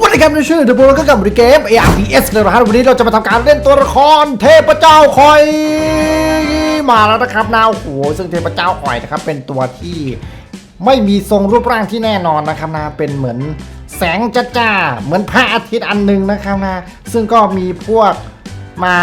วัสดีครับในชื่อเดอะโบก็กลับบริเกม ARPS เลยนะครับวันนี้เราจะมาทำการเล่นตัวละครเทพเจ้าคอยมาแล้วนะครับนาโอ้โหซึ่งเทพเจ้าคอยนะครับเป็นตัวที่ไม่มีทรงรูปร่างที่แน่นอนนะครับนะเป็นเหมือนแสงจ้าๆเหมือนพระอาทิตย์อันหนึ่งนะครับนะซึ่งก็มีพวกมา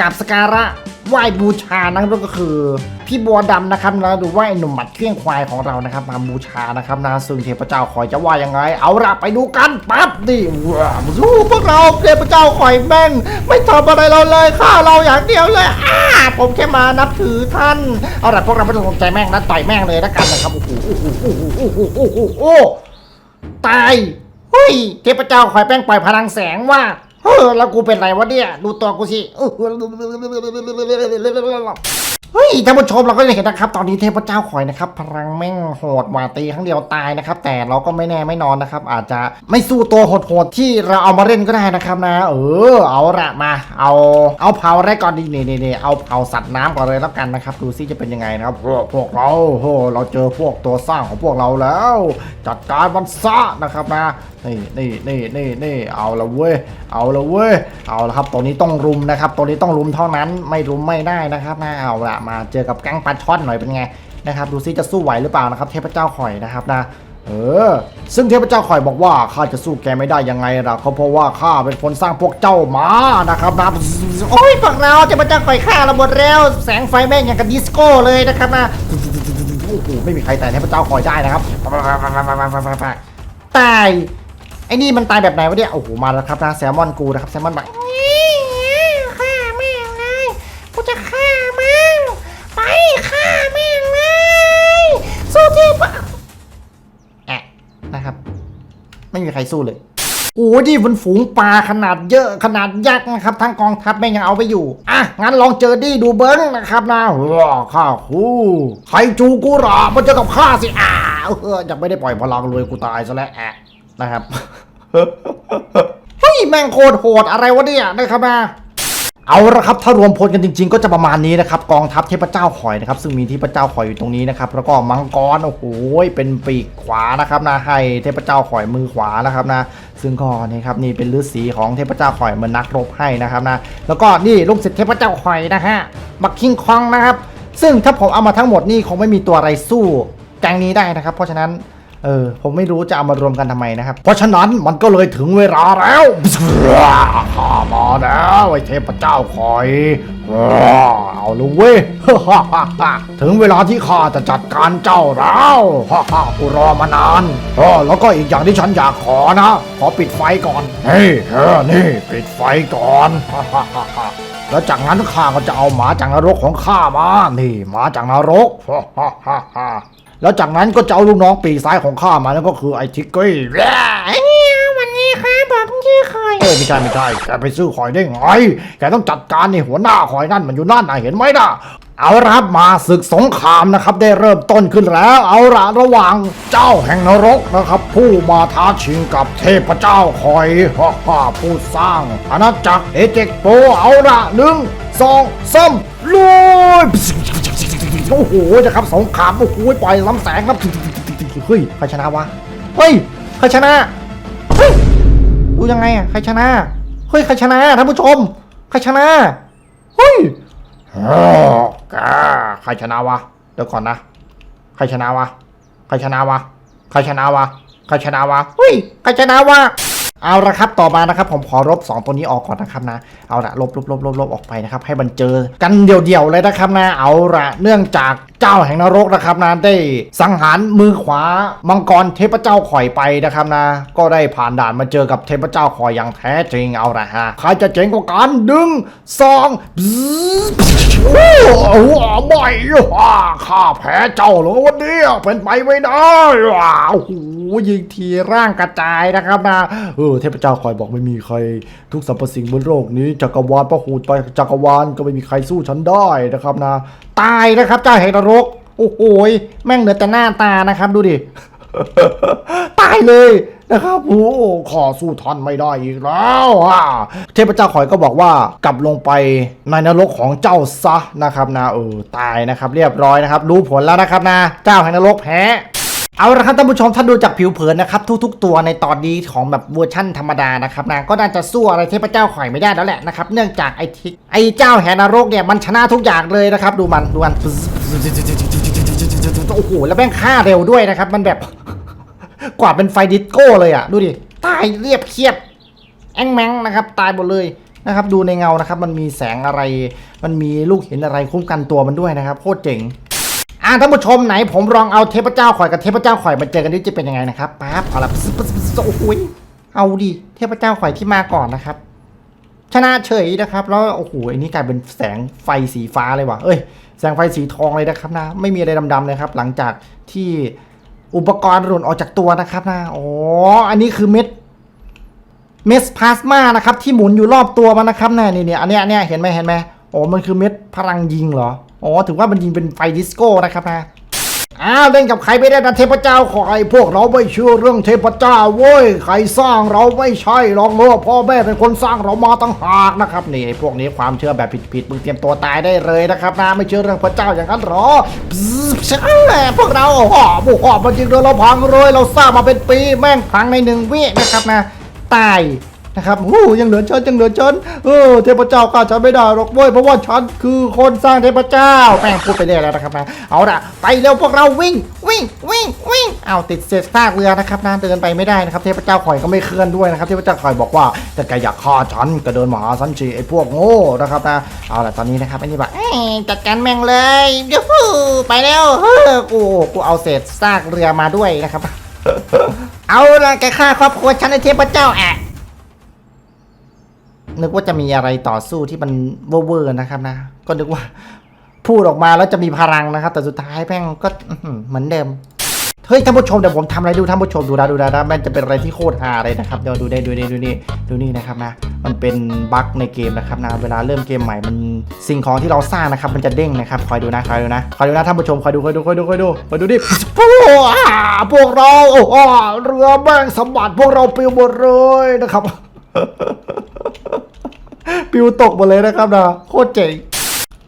กราบสการะไหว้บูชานั่นก็คือ พี่บัวดำนะครับนะดูว่าไอ้หนุ่มหมัดเครื่องควายของเรานะครับ มาบูชานะครับนะซึ่งเทพเจ้าคอยจะว่ายังไง เอาละไปดูกันปั๊บดิว้าวสู้พวกเราเทพเจ้าคอยแม่งไม่ทำอะไรเราเลยฆ่าเราอย่างเดียวเลยอ้าผมแค่มานับถือท่านเอาละพวกเราไม่ต้องสนใจแม่งนะต่อยแม่งเลยแล้วกันนะครับโอ้โหโอ้โหโอ้โหโอ้โหโอ้โหโอ้ตายเฮ้ยเทพเจ้าคอยแป้งปล่อยพลังแสงว่าเออแล้วกูเป็นไรวะเนี่ยดูตัวกูสิ เฮ้ยท่านผู้ชมเราก็จะเห็นนะครับ ตอนนี้เทพเจ้าคอยนะครับ พลังแม่งโหดว่าตีครั้งเดียวตายนะครับ แต่เราก็ไม่แน่ไม่นอนนะครับ อาจจะไม่สู้ตัวโหดๆที่เราเอามาเล่นก็ได้นะครับนะ เออ เอาละมา เอา เอาเผาแรกก่อนดีนี่นี่เอาเผาสัตว์น้ำก่อนเลยแล้วกันนะครับ ดูซิจะเป็นยังไงนะครับพวกพวกเราโหเราเจอพวกตัวสร้างของพวกเราแล้ว จัดการมันซะนะครับนะนี่นี่นี่นี่นี่เอาละเว้ย เอาละเว้ย เอาละครับ ตัวนี้ต้องรุมนะครับ ตัวนี้ต้องรุมเท่านั้น ไม่รุมไม่ได้นะครับนะ เอาละมาเจอกับแก๊งปลาช่อนหน่อยเป็นไงนะครับดูซิจะสู้ไหวหรือเปล่านะครับเทพเจ้าข่อยนะครับนะเออ ซึ่งเทพเจ้าข่อยบอกว่าข้าจะสู้แกไม่ได้ยังไงล่ะเขาเพราะว่าข้าเป็นคนสร้างพวกเจ้ามานะครับนะโอ้ยพวกเราเทพเจ้าข่อยฆ่าเราหมดแล้ว แสงไฟแม่งอย่างกับดิสโก้เลยนะครับนะโอ้โหไม่มีใครแต่เทพเจ้าคอยได้นะครับตายไอ้นี่มันตายแบบไหนวะเนี่ยโอ้โหมาแล้วครับนะแซลมอนกูนะครับแซลมอนแบบ ไม่มีใครสู้เลยโอ้ยี่มันฝูงปลาขนาดเยอะขนาดยักษ์นะครับทั้งกองทัพแม่งยังเอาไปอยู่ อะ งั้นลองเจอดิดูเบิ้งนะครับนะว้าข้าคูใครจูกูหรอมาเจอกับข้าสิอ้าเออยังไม่ได้ปล่อยพลังเลยกูตายซะแล้วแอะนะครับเฮ้ยแม่งโคตรโหดอะไรวะเนี่ยนะครับนะ เอาละครับถ้ารวมพลกันจริง ๆ ก็จะประมาณนี้นะครับกองทัพเทพเจ้าข่อยนะครับซึ่งมีเทพเจ้าข่อยอยู่ตรงนี้นะครับแล้วก็มังกรโอ้โหเป็นปีกขวานะครับนะให้เทพเจ้าข่อยมือขวานะครับนะซึ่งก็นี่ครับนี่เป็นฤาษีของเทพเจ้าข่อยเหมือนนักรบให้นะครับนะแล้วก็นี่ลูกศิษย์เทพเจ้าข่อยนะฮะบักคิงคองนะครับซึ่งถ้าผมเอามาทั้งหมดนี่คงไม่มีตัวอะไรสู้แกงนี้ได้นะครับ เพราะฉะนั้น เออ ผมไม่รู้จะเอามารวมกันทำไมนะครับ เพราะฉะนั้นมันก็เลยถึงเวลาแล้วข้ามาแล้วไอ้เทพเจ้าคอยเอาเลยเว้ยถึงเวลาที่ข้าจะจัดการเจ้าแล้วกูรอมานานเออแล้วก็อีกอย่างที่ฉันอยากขอนะ ขอปิดไฟก่อน เฮ้ยเออนี่ ปิดไฟก่อนแล้วจากนั้นข้าก็จะเอาหมาจากนรกของข้ามา นี่หมาจากนรก แล้วจากนั้นก็จะเอาลูกน้องปีซ้ายของข้ามานั่นก็คือไอ้ทิกเก้ยไอ้นี่วันนี้ครับผมชื่อคอยเอ้ยไม่ใช่ไม่ใช่แกไปซื้อหอยได้ไงแกต้องจัดการนี่หัวหน้าหอยนั่นมันอยู่นั่นนะเห็นไหมนะเอาละครับมาศึกสงครามนะครับ ได้เริ่มต้นขึ้นแล้ว เอาละระหว่างเจ้าแห่งนรกนะครับ ผู้มาท้าชิงกับเทพเจ้าคอยฮ่าฮ่าผู้สร้างอาณาจักรเอเจกโปเอาละหนึ่งสองสามลุย โอ้โหนะครับสงครามโอ้โหปล่อยลำแสงครับเฮ้ยใครชนะวะเฮ้ยใครชนะเฮ้ยดูยังไงอะใครชนะเฮ้ยใครชนะท่านผู้ชมใครชนะเฮ้ยกาใครชนะวะเดี๋ยวก่อนนะ ใครชนะวะใครชนะวะใครชนะวะใครชนะวะเฮ้ยใครชนะวะ เอาละครับต่อมานะครับผมขอลบ2 ตัวนี้ออกก่อนนะครับนะเอาละลบลบลบลบลบออกไปนะครับให้มันเจอกันเดี่ยวๆเลยนะครับนะเอาละเนื่องจาก เจ้าแห่งนรกนะครับนะได้สังหารมือขวามังกรเทพเจ้าข่อยไปนะครับนะ ก็ได้ผ่านด่านมาเจอกับเทพเจ้าข่อยอย่างแท้จริงเอาละฮะใครจะเจ๋งกว่ากันดึงสองโอ้โหไม่อะข้าแพ้เจ้าเหรอวันนี้เป็นไปไม่ได้ว้าวยิงทีร่างกระจายนะครับนะเออเทพเจ้าคอยบอกไม่มีใครทุกสรรพสิ่งบนโลกนี้จักรวาลพระหูไปจักรวาลก็ไม่มีใครสู้ฉันได้นะครับนะตายนะครับ เจ้าแห่งนรก โอ้โหแม่งเหลือแต่หน้าตานะครับ ดูดิ ตายเลยนะครับโอ้ขอสู้ท่านไม่ได้อีกแล้วเทพเจ้าขอยก็บอกว่ากลับลงไปในนรกของเจ้าซะนะครับนะเออตายนะครับ เรียบร้อยนะครับ รู้ผลแล้วนะครับนะ เจ้าแห่งนรกแพ้ เอาละครับท่านผู้ชมถ้าดูจากผิวเผินนะครับทุกๆ ตัวในตอนนี้ของแบบเวอร์ชั่นธรรมดานะครับนะก็น่าจะสู้อะไรเทพเจ้าข่อยไม่ได้แล้วแหละนะครับเนื่องจากไอทิกไอเจ้าแหนรกเนี่ยมันชนะทุกอย่างเลยนะครับดูมันดูมันโอ้โหแล้วแม่งฆ่าเร็วด้วยนะครับ มันแบบกว่าเป็นไฟดิสโก้เลยอะดูดิตายเรียบเคียบ แองแมงนะครับตายหมดเลยนะครับดูในเงานะครับ มันมีแสงอะไร มันมีลูกเห็นอะไรคุ้มกันตัวมันด้วยนะครับโคตรเจ๋ง อ่าท่านผู้ชมไหนผมลองเอาเทพเจ้าข่อยกับเทพเจ้าข่อยมาเจอกันดิจะเป็นยังไงนะครับปั๊บเอาละปึ๊บปึ๊บปึ๊บโอ้โหยเอาดิเทพเจ้าข่อยที่มาก่อนนะครับ ชนะเฉยนะครับแล้วโอ้โหอันนี้กลายเป็นแสงไฟสีฟ้าเลยว่ะเอ้ยแสงไฟสีทองเลยนะครับนะ ไม่มีอะไรดำๆเลยครับ หลังจากที่อุปกรณ์หล่นออกจากตัวนะครับนะอ๋ออันนี้คือเม็ดเมสพลาสมานะครับที่หมุนอยู่รอบตัวมันนะครับนี่ยนี่เนี่ยอันเนี้ยเนี้ยเห็นไหมเห็นไหมโอ้มันคือเม็ดพลังยิงเหรอ อ๋อถือว่ามันยิงเป็นไฟดิสโก้นะครับนะอ้าวเล่นกับใครไม่ได้นะเทพเจ้าขอไอ้พวกเราไม่เชื่อเรื่องเทพเจ้าเว้ยใครสร้างเราไม่ใช่หรอกเออพ่อแม่เป็นคนสร้างเรามาตั้งหากนะครับนี่ไอ้พวกนี้ความเชื่อแบบผิดๆมึงเตรียมตัวตายได้เลยนะครับนะไม่เชื่อเรื่องพระเจ้าอย่างนั้นหรอใช่พวกเราโอ้โหบุกออกมาจริงเลยเราพังเลยเราสร้างมาเป็นปีแม่งพังในหนึ่งวินะครับนะตาย นะครับโอ้ยังเหลือฉันยังเหลือฉันเออเทพเจ้าฆ่าฉันไม่ได้หรอกเว้ยเพราะว่าฉันคือคนสร้างเทพเจ้าแม่งพูดไปเรื่อยแล้วนะครับนะเอาละไปเร็วพวกเราวิ่งวิ่งวิ่งวิ่งเอาติดเศษซากเรือนะครับนะเดินไปไม่ได้นะครับเทพเจ้าข่อยก็ไม่เคลื่อนด้วยนะครับเทพเจ้าข่อยบอกว่าแต่แกอยากฆ่าฉันก็เดินมาหาฉันสิไอ้พวกโง่นะครับนะเอาละตอนนี้นะครับไอ้นี่บอกจัดการแม่งเลยเดี๋ยวฟูไปแล้วเออกูกูเอาเศษซากเรือมาด้วยนะครับเอาละแกฆ่าครอบครัวฉันในเทพเจ้าแอะ นึกว่าจะมีอะไรต่อสู้ที่มันเวอร์ๆนะครับนะ ก็นึกว่าพูดออกมาแล้วจะมีพลังนะครับ แต่สุดท้ายแม่งก็เหมือนเดิม เฮ้ยท่านผู้ชมเดี๋ยวผมทำอะไรดูท่านผู้ชมดูนะดูนะนะมันจะเป็นอะไรที่โคตรฮาเลยนะครับเดี๋ยวดูได้ดูนี่ดูนี่ดูนี่นะครับนะ มันเป็นบั๊กในเกมนะครับนะ เวลาเริ่มเกมใหม่มันสิ่งของที่เราสร้างนะครับ มันจะเด้งนะครับคอยดูนะคอยดูนะคอยดูนะท่านผู้ชมคอยดูคอยดูคอยดูคอยดูคอยดูดิพวกอ่พวกเราโอ้เรือแม่งสมบัติพวกเราปลิวหมดเลยนะครับ ปิวตกหมดเลยนะครับนะโคตรเจ๋ง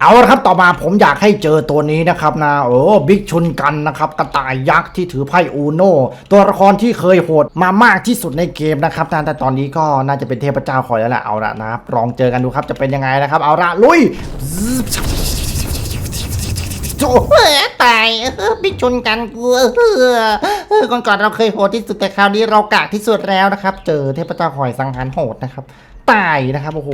เอาละครับต่อมาผมอยากให้เจอตัวนี้นะครับนะโอ้บิ๊กชุนกันนะครับกระต่ายยักษ์ที่ถือไพ่อูโนตัวละครที่เคยโหดมามากที่สุดในเกมนะครับนะแต่ตอนนี้ก็น่าจะเป็นเทพเจ้าคอยแล้วแหละเอาละนะครับลองเจอกันดูครับจะเป็นยังไงนะครับ เอาละลุยโอ้ตายบิ๊กชนกันกูเออเออก่อนก่อนเราเคยโหดที่สุดแต่คราวนี้เรากากที่สุดแล้วนะครับ เจอเทพเจ้าคอยสังหารโหดนะครับตายนะครับโอ้โห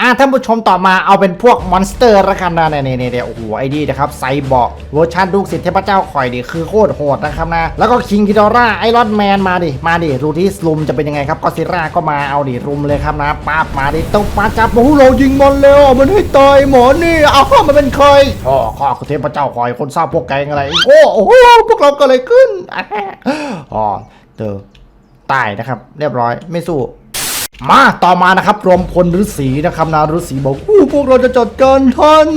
อะท่านผู้ชมต่อมาเอาเป็นพวกมอนสเตอร์ละกันนะเนี่ยเนี่ยเนี่ยโอ้โหไอ้ดีนะครับไซบอร์กเวอร์ชันลูกศิษย์เทพเจ้าคอยดิคือโคตรโหดนะครับนะ แล้วก็คิงกิดอร่าไอรอนแมนมาดิ มาดิ รูที่ลุมจะเป็นยังไงครับก็ซิร่าก็มาเอาดิรุมเลยครับนะป้าบมาดิต้องมาจับโอ้โหเรายิงมันเร็วมันให้ตายหมอนี่เอาข้ามันเป็นใครอ๋อข้าคือเทพเจ้าคอยคนสร้างพวกแกงอะไรโอ้โหพวกเราเก็อะไรขึ้นอ๋อเจอตายนะครับ เรียบร้อยไม่สู้ มาต่อมานะครับรวมพลฤาษีนะครับนาฤาษีบอกอู้พวกเราจะจัดการท่าน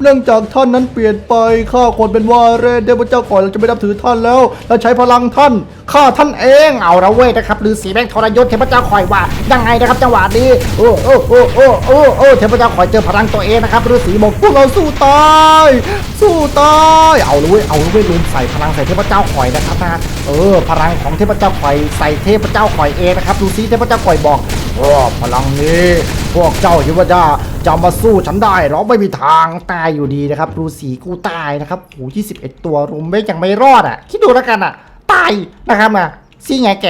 เนื่องจากท่านนั้นเปลี่ยนไปข้าคนเป็นวาเรนเทพเจ้าก่อนเราจะไม่นับถือท่านแล้วและใช้พลังท่าน ฆ่าท่านเองเอาละเว้ยนะครับฤาษีแม่งทรยศเทพเจ้าคอยว่ายังไงนะครับจังหวะนี้โอ้โอ้โอ้โอ้โอ้โอ้เทพเจ้าคอยเจอพลังตัวเองนะครับฤาษีบอกพวกเราสู้ตายสู้ตายเอาลยเว้ยเอาลยเว้ยลุมใส่พลังใส่เทพเจ้าคอยนะครับนะเออ พลังของเทพเจ้าคอยใส่เทพเจ้าคอยเองนะครับดูซิเทพเจ้าคอยบอกโอ้พลังนี้พวกเจ้าคิดว่าจะจะมาสู้ฉันได้หรอไม่มีทางตายอยู่ดีนะครับรูสีกูตายนะครับโอ้ยี่สิบเอ็ดตัวรุมไม่ยังไม่รอดอะคิดดูแล้วกันอะ ตายนะครับนะซี่ไงแก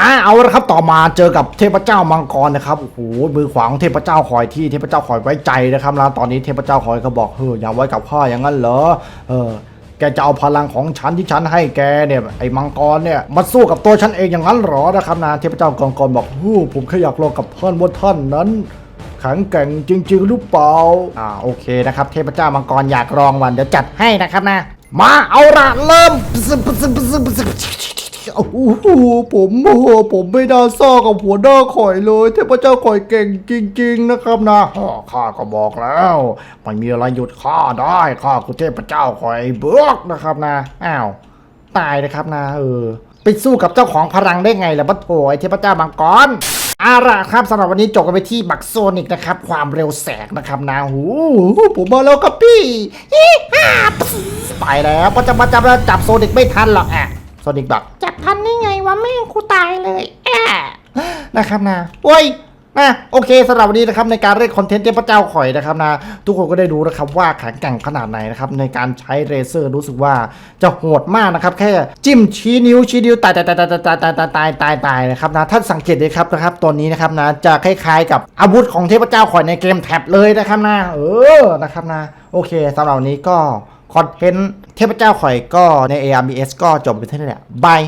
อ่าเอาละครับต่อมาเจอกับเทพเจ้ามังกรนะครับโอ้โหมือขวาของเทพเจ้าคอยที่เทพเจ้าคอยไว้ใจนะครับแล้วตอนนี้เทพเจ้าคอยก็บอกเฮ้ยอย่าไว้กับข้าอย่างนั้นเหรอเออแกจะเอาพลังของฉันที่ฉันให้แกเนี่ยไอ้มังกรเนี่ยมาสู้กับตัวฉันเองอย่างนั้นเหรอนะครับนะเทพเจ้ามังกรบอกฮู้ผมแค่อยากลองกับท่านว่าท่านนั้นแข็งแกร่งจริง ๆ หรือเปล่าอ่าโอเคนะครับ เทพเจ้ามังกรอยากลองวันเดี๋ยวจัดให้นะครับนะ มาเอาละเริ่มโอ้โหผมโอ้โหผมไม่น่าซ่ากับหัวหน้าข่อยเลย เทพเจ้าข่อยเก่งจริง ๆ นะครับนะข้าก็บอกแล้วไม่มีอะไรหยุดข้าได้ข้าคือเทพเจ้าข่อยเบิกนะครับนะอ้าวตายเลยครับนะเออไปสู้กับเจ้าของพลังได้ไงล่ะบัดโถไอเทพเจ้ามังกร อาล่ะครับสำหรับวันนี้จบกันไปที่บักโซนิกนะครับ ความเร็วแสงนะครับนะหูผมมาแล้วครับพี่ยี่ห้าไปแล้วก็จะมาจับแล้วจับโซนิกไม่ทันหรอกอะโซนิกบอกจับทันได้ไงวะแม่งกูตายเลยแอะนะครับนะโอ้ย นะโอเคสำหรับวันนี้นะครับในการเล่นคอนเทนต์เทพเจ้าข่อยนะครับนะทุกคนก็ได้รู้นะครับว่าแข็งแกร่งขนาดไหนนะครับในการใช้เรเซอร์รู้สึกว่าจะโหดมากนะครับแค่จิ้มชี้นิ้วชี้นิ้วตายตายตายตายตายตายตายตายตายตายนะครับนะท่านสังเกตเลยครับนะครับตัวนี้นะครับนะจะคล้ายๆ กับอาวุธของเทพเจ้าข่อยในเกมแท็บเลยนะครับนะเออนะครับนะโอเคสำหรับวันนี้ก็คอนเทนต์เทพเจ้าข่อยก็ใน ARBS ก็จบไปเท่านี้แหละบาย